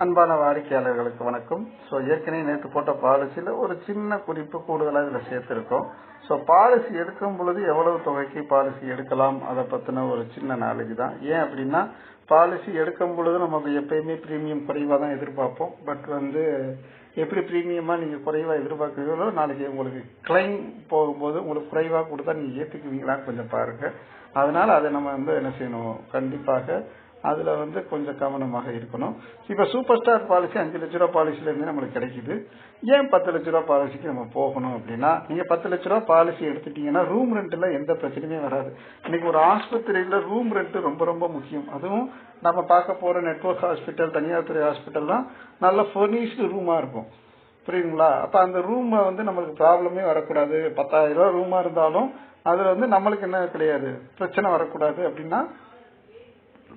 அன்பான வாடிக்கையாளர்களுக்கு வணக்கம். ஸோ ஏற்கனவே நேற்று போட்ட பாலிசியில் ஒரு சின்ன குறிப்பு கூடுதலாக இதில் சேர்த்துருக்கோம். ஸோ பாலிசி எடுக்கும் பொழுது எவ்வளவு தொகைக்கு பாலிசி எடுக்கலாம்? அதை பற்றின ஒரு சின்ன நாலேஜ் தான். ஏன் அப்படின்னா பாலிசி எடுக்கும் பொழுது நமக்கு எப்பயுமே ப்ரீமியம் குறைவாக தான் எதிர்பார்ப்போம். பட் வந்து எப்படி ப்ரீமியமாக நீங்கள் குறைவாக எதிர்பார்க்குறீங்களோ நாளைக்கு உங்களுக்கு கிளைம் போகும்போது உங்களுக்கு குறைவாக கொடுத்தா நீங்கள் ஏற்றுக்குவீங்களான்னு கொஞ்சம் பாருங்கள் அதனால் அதை நம்ம வந்து என்ன செய்யணும்? கண்டிப்பாக அதில் வந்து கொஞ்சம் கவனமாக இருக்கணும். இப்போ சூப்பர் ஸ்டார் பாலிசி அஞ்சு லட்ச ரூபா பாலிசிலேருந்து நம்மளுக்கு கிடைக்குது. ஏன் பத்து லட்ச ரூபா பாலிசிக்கு நம்ம போகணும் அப்படின்னா நீங்கள் பத்து லட்ச ரூபா பாலிசி எடுத்துட்டீங்கன்னா ரூம் ரெண்ட்ல எந்த பிரச்சனையுமே வராது. இன்னைக்கு ஒரு ஆஸ்பத்திரியில் ரூம் ரெண்ட்டு ரொம்ப ரொம்ப முக்கியம். அதுவும் நம்ம பார்க்க போகிற நெட்ஒர்க் ஹாஸ்பிட்டல் தனியார் துறை ஹாஸ்பிட்டல் தான் நல்ல ஃபர்னிஷ்டு ரூமாக இருக்கும். புரியுதுங்களா? அப்போ அந்த ரூமை வந்து நம்மளுக்கு ப்ராப்ளமே வரக்கூடாது. பத்தாயிரம் ரூபா ரூமாக இருந்தாலும் அதில் வந்து நம்மளுக்கு என்ன கிடையாது? பிரச்சனை வரக்கூடாது அப்படின்னா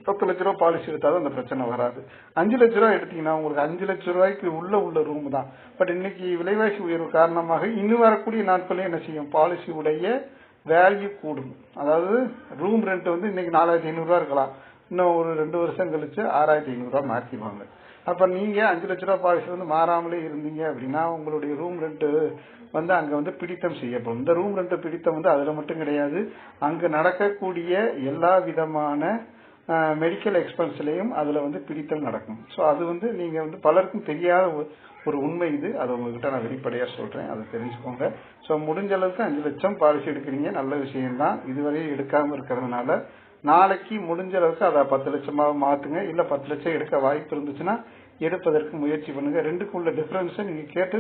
பத்து லட்ச ரூபா பாலிசி எடுத்தாலும் அந்த பிரச்சனை வராது. அஞ்சு லட்ச ரூபா எடுத்தீங்கன்னா உங்களுக்கு அஞ்சு லட்ச ரூபாய்க்கு உள்ள உள்ள ரூம் தான். பட் இன்னைக்கு விலைவாசி உயர்வு காரணமாக இன்னும் வரக்கூடிய நாட்களில் என்ன செய்யும்? பாலிசி உடைய வேல்யூ கூடும். அதாவது ரூம் ரெண்ட் வந்து இன்னைக்கு நாலாயிரத்தி ஐநூறுரூவா இருக்கலாம். இன்னும் ஒரு ரெண்டு வருஷம் கழிச்சு ஆறாயிரத்தி ஐநூறுரூவா மாற்றிடுவாங்க அப்போ நீங்கள் அஞ்சு லட்ச ரூபா பாலிசி வந்து மாறாமலே இருந்தீங்க அப்படின்னா உங்களுடைய ரூம் ரெண்ட்டு வந்து அங்கே வந்து பிடித்தம் செய்யப்படும். இந்த ரூம் ரெண்ட்டு பிடித்தம் வந்து அதில் மட்டும் கிடையாது. அங்கே நடக்கக்கூடிய எல்லா விதமான மெடிக்கல் எக்ஸ்பென்ஸ்லையும் அதில் வந்து பிடித்தம் நடக்கும். ஸோ அது வந்து நீங்கள் வந்து பலருக்கும் தெரியாத ஒரு உண்மை இது. அதை உங்ககிட்ட நான் வெளிப்படையாக சொல்கிறேன் அதை தெரிஞ்சுக்கோங்க. ஸோ முடிஞ்ச அளவுக்கு அஞ்சு லட்சம் பாலிசி எடுக்கிறீங்க. நல்ல விஷயம்தான். இதுவரையும் எடுக்காமல் இருக்கிறதுனால நாளைக்கு முடிஞ்ச அளவுக்கு அதை பத்து லட்சமாக மாற்றுங்க இல்லை பத்து லட்சம் எடுக்க வாய்ப்பு இருந்துச்சுன்னா எடுப்பதற்கு முயற்சி பண்ணுங்க. ரெண்டுக்குள்ள டிஃப்ரென்ஸை நீங்கள் கேட்டு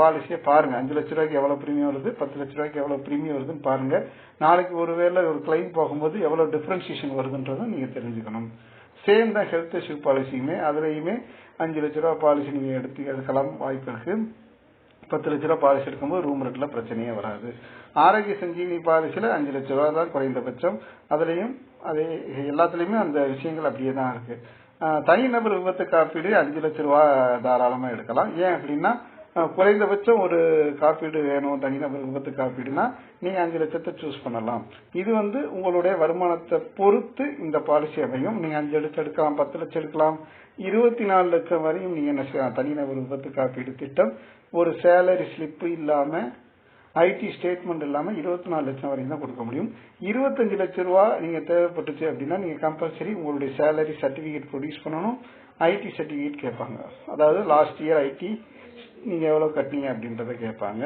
பாலிசியை பாருங்க. அஞ்சு லட்ச ரூபாய்க்கு எவ்வளவு பிரீமியம் வருது? பத்து லட்ச ரூபாய்க்கு எவ்வளவு பிரீமியம் வருதுன்னு பாருங்க. நாளைக்கு ஒருவேளை ஒரு கிளைம் போகும்போது எவ்வளவு டிஃபரன்சியேஷன் வருதுன்றதும் நீங்க தெரிஞ்சுக்கணும். சேம் தான் ஹெல்த் இஷ்யூ பாலிசியுமே அதுலயுமே அஞ்சு லட்ச ரூபா பாலிசி நீங்க எடுத்து எடுக்கலாம். வாய்ப்பு இருக்கு. பத்து லட்ச ரூபா பாலிசி எடுக்கும்போது ரூம் ரெட்ல பிரச்சனையே வராது. ஆரோக்கிய சஞ்சீவி பாலிசியில அஞ்சு லட்ச ரூபா தான் குறைந்தபட்சம். அதுலயும் அதே எல்லாத்துலயுமே அந்த விஷயங்கள் அப்படியே தான் இருக்கு. தனிநபர் விபத்து காப்பீடு அஞ்சு லட்ச ரூபா தாராளமா எடுக்கலாம். ஏன் அப்படின்னா குறைந்தபட்சம் ஒரு காப்பீடு வேணும் தனிநபர் விபத்து காப்பீடுனா நீங்க அஞ்சு லட்சத்தை சூஸ் பண்ணலாம். இது வந்து உங்களுடைய வருமானத்தை பொறுத்து இந்த பாலிசி அமையும். நீங்க அஞ்சு லட்சம் எடுக்கலாம் பத்து லட்சம் எடுக்கலாம். இருபத்தி நாலு லட்சம் வரையும் நீங்க என்ன செய்யலாம்? தனிநபர் விபத்து காப்பீடு திட்டம். ஒரு சேலரி ஸ்லிப்பு இல்லாம ஐடி ஸ்டேட்மெண்ட் இல்லாம இருபத்தி நாலு லட்சம் வரைக்கும் தான் கொடுக்க முடியும். இருபத்தஞ்சு லட்சம் ரூபா நீங்க தேவைப்பட்டுச்சு அப்படின்னா நீங்க கம்பல்சரி உங்களுடைய சேலரி சர்டிபிகேட் ப்ரொடியூஸ் பண்ணணும். ஐடி சர்டிபிகேட் கேட்பாங்க. அதாவது லாஸ்ட் இயர் ஐடி நீங்கள் எவ்வளோ கட்டினீங்க அப்படின்றத கேட்பாங்க.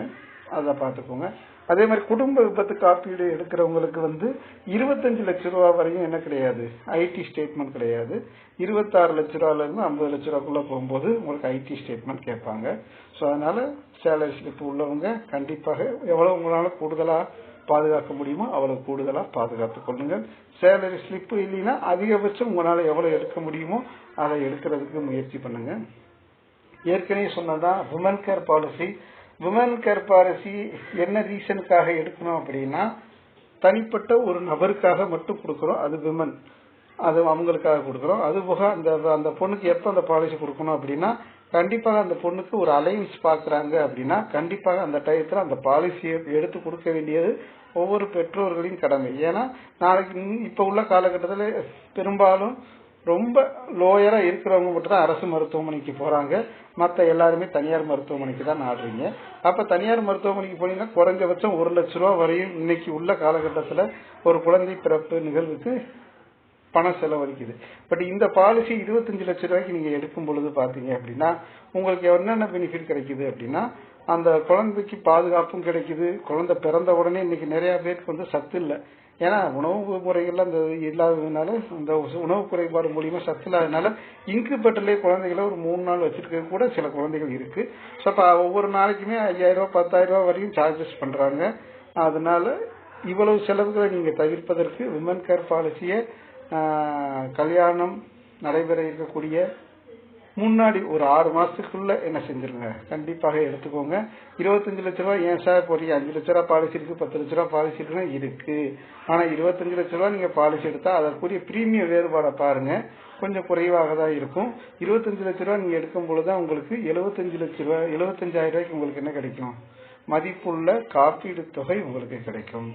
அதை பார்த்துக்கோங்க. அதே மாதிரி குடும்ப விபத்து காப்பீடு எடுக்கிறவங்களுக்கு வந்து இருபத்தஞ்சு லட்ச ரூபா வரையும் என்ன கிடையாது? ஐடி ஸ்டேட்மெண்ட் கிடையாது. இருபத்தாறு லட்ச ரூபாலேருந்து ஐம்பது லட்ச ரூபாக்குள்ளே போகும்போது உங்களுக்கு ஐடி ஸ்டேட்மெண்ட் கேட்பாங்க. ஸோ அதனால் சேலரி ஸ்லிப் உள்ளவங்க கண்டிப்பாக எவ்வளோ உங்களால் கூடுதலாக பாதுகாக்க முடியுமோ அவ்வளோ கூடுதலாக பாதுகாத்து கொள்ளுங்கள். சேலரி ஸ்லிப்பு இல்லைன்னா அதிகபட்சம் உங்களால் எவ்வளோ எடுக்க முடியுமோ அதை எடுக்கிறதுக்கு முயற்சி பண்ணுங்கள் ஏற்கனவே சொன்னதான் women care policy women care policy என்ன ரீசனுக்காக எடுக்கணும் அப்படின்னா தனிப்பட்ட ஒரு நபருக்காக மட்டும் கொடுக்குறோம் அது விமன் அது அவங்களுக்காக கொடுக்குறோம். அது போக அந்த அந்த பொண்ணுக்கு எப்போ அந்த பாலிசி கொடுக்கணும் அப்படின்னா கண்டிப்பாக அந்த பொண்ணுக்கு ஒரு அலைன்ஸ் பார்க்குறாங்க அப்படின்னா கண்டிப்பாக அந்த டயத்தில் அந்த பாலிசியை எடுத்து கொடுக்க வேண்டியது ஒவ்வொரு பெற்றோர்களின் கடமை. ஏன்னா நாளைக்கு இப்போ உள்ள காலகட்டத்தில் பெரும்பாலும் ரொம்ப லோயரா இருக்கிறவங்க மட்டும் தான் அரசு மருத்துவமனைக்கு போறாங்க. மற்ற எல்லாருமே தனியார் மருத்துவமனைக்கு தான் நாடுறீங்க அப்ப தனியார் மருத்துவமனைக்கு போனீங்கன்னா குறைஞ்சபட்சம் ஒரு லட்ச ரூபா வரையும் இன்னைக்கு உள்ள காலகட்டத்தில் ஒரு குழந்தை பிறப்பு நிகழ்வுக்கு பணம் செலவழிக்குது. பட் இந்த பாலிசி இருபத்தஞ்சு லட்ச ரூபாய்க்கு நீங்க எடுக்கும் பொழுது பாத்தீங்க அப்படின்னா உங்களுக்கு என்னென்ன பெனிஃபிட் கிடைக்குது அப்படின்னா அந்த குழந்தைக்கு பாதுகாப்பும் கிடைக்குது. குழந்தை பிறந்த உடனே இன்னைக்கு நிறைய பேருக்கு வந்து சத்து இல்லை. ஏன்னா உணவு முறைகள் அந்த இல்லாததுனால அந்த உணவு குறைபாடு மூலியமா சத்து இல்லாததுனால இன்குபேட்டர்லேயே குழந்தைகளை ஒரு மூணு நாள் வச்சிருக்க கூட சில குழந்தைகள் இருக்கு. ஸோ இப்போ ஒவ்வொரு நாளைக்குமே ஐயாயிரம் ரூபாய் பத்தாயிரம் ரூபாய் வரையும் சார்ஜஸ் பண்றாங்க. அதனால இவ்வளவு செலவுகளை நீங்க தவிர்ப்பதற்கு விமன் கேர் பாலிசியை கல்யாணம் நடைபெற இருக்கக்கூடிய முன்னாடி ஒரு ஆறு மாசத்துக்குள்ள என்ன செஞ்சிருங்க? கண்டிப்பாக எடுத்துக்கோங்க. இருபத்தஞ்சு லட்ச ரூபாய் ஏன் சார் போறீங்க அஞ்சு லட்ச ரூபாய் பாலிசி இருக்கு பத்து லட்ச ரூபாய் பாலிசி இருக்குன்னா இருக்கு. ஆனா இருபத்தஞ்சு லட்ச ரூபாய் நீங்க பாலிசி எடுத்தா அதற்குரிய பிரீமியம் வேறுபாடை பாருங்க. கொஞ்சம் குறைவாக தான் இருக்கும். இருபத்தஞ்சு லட்ச ரூபாய் நீங்க எடுக்கும் பொழுதுதான் உங்களுக்கு எழுபத்தஞ்சு லட்ச ரூபாய் எழுபத்தஞ்சாயிரம் ரூபாய்க்கு உங்களுக்கு என்ன கிடைக்கும்? மதிப்புள்ள காப்பீடு தொகை உங்களுக்கு கிடைக்கும்.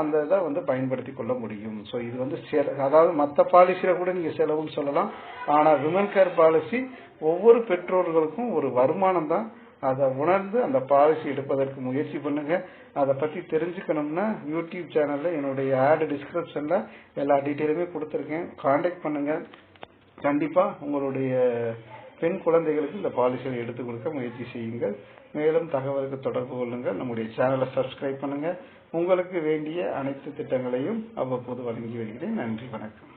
அந்த இதை வந்து பயன்படுத்தி கொள்ள முடியும். ஸோ இது வந்து அதாவது மற்ற பாலிசியில் கூட நீங்கள் செலவுன்னு சொல்லலாம். ஆனால் விமன் கேர் பாலிசி ஒவ்வொரு பெற்றோர்களுக்கும் ஒரு வருமானம் தான். அதை உணர்ந்து அந்த பாலிசி எடுப்பதற்கு முயற்சி பண்ணுங்க. அதை பற்றி தெரிஞ்சுக்கணும்னா யூடியூப் சேனலில் என்னுடைய ஆடு டிஸ்கிரிப்ஷனில் எல்லா டீட்டெயிலுமே கொடுத்துருக்கேன். காண்டாக்ட் பண்ணுங்க. கண்டிப்பாக உங்களுடைய பெண் குழந்தைகளுக்கு இந்த பாலிசியை எடுத்து கொடுக்க முயற்சி செய்யுங்கள். மேலும் தகவலுக்கு தொடர்பு கொள்ளுங்கள். நம்முடைய சேனலை சப்ஸ்கிரைப் பண்ணுங்க. உங்களுக்கு வேண்டிய அனைத்து திட்டங்களையும் அவ்வப்போது வழங்கி வருகிறேன். நன்றி வணக்கம்.